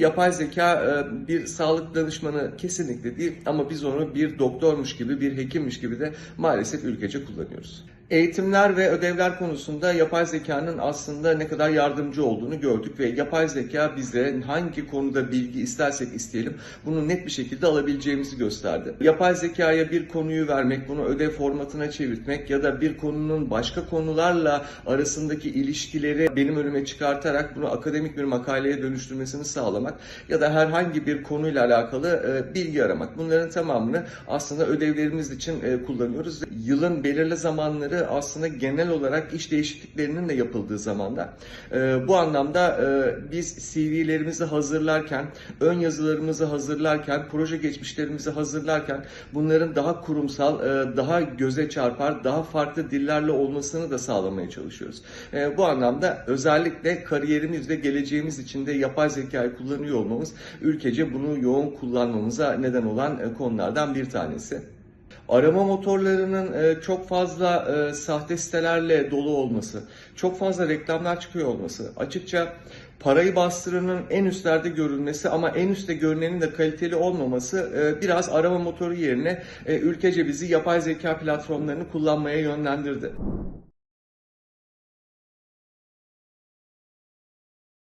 Yapay zeka e, bir sağlık danışmanı kesinlikle değil ama biz onu bir doktormuş gibi, bir hekimmiş gibi de maalesef ülkece kullanıyoruz. Eğitimler ve ödevler konusunda yapay zekanın aslında ne kadar yardımcı olduğunu gördük ve yapay zeka bize hangi konuda bilgi istersek isteyelim bunu net bir şekilde alabileceğimizi gösterdi. Yapay zekaya bir konuyu vermek, bunu ödev formatına çevirtmek ya da bir konunun başka konularla arasındaki ilişkileri benim önüme çıkartarak bunu akademik bir makaleye dönüştürmesini sağlamak ya da herhangi bir konuyla alakalı e, bilgi aramak. Bunların tamamını aslında ödevlerimiz için e, kullanıyoruz. Yılın belirli zamanları aslında genel olarak iş değişikliklerinin de yapıldığı zamanda. E, bu anlamda e, biz CV'lerimizi hazırlarken, ön yazılarımızı hazırlarken, proje geçmişlerimizi hazırlarken bunların daha kurumsal, e, daha göze çarpar, daha farklı dillerle olmasını da sağlamaya çalışıyoruz. E, bu anlamda özellikle kariyerimiz ve geleceğimiz için de yapay zekayı kullanıyor olmamız ülkece bunu yoğun kullanmamıza neden olan e, konulardan bir tanesi. Arama motorlarının e, çok fazla e, sahte sitelerle dolu olması, çok fazla reklamlar çıkıyor olması, açıkça parayı bastıranın en üstlerde görülmesi ama en üstte görünenin de kaliteli olmaması e, biraz arama motoru yerine ülkece bizi yapay zeka platformlarını kullanmaya yönlendirdi.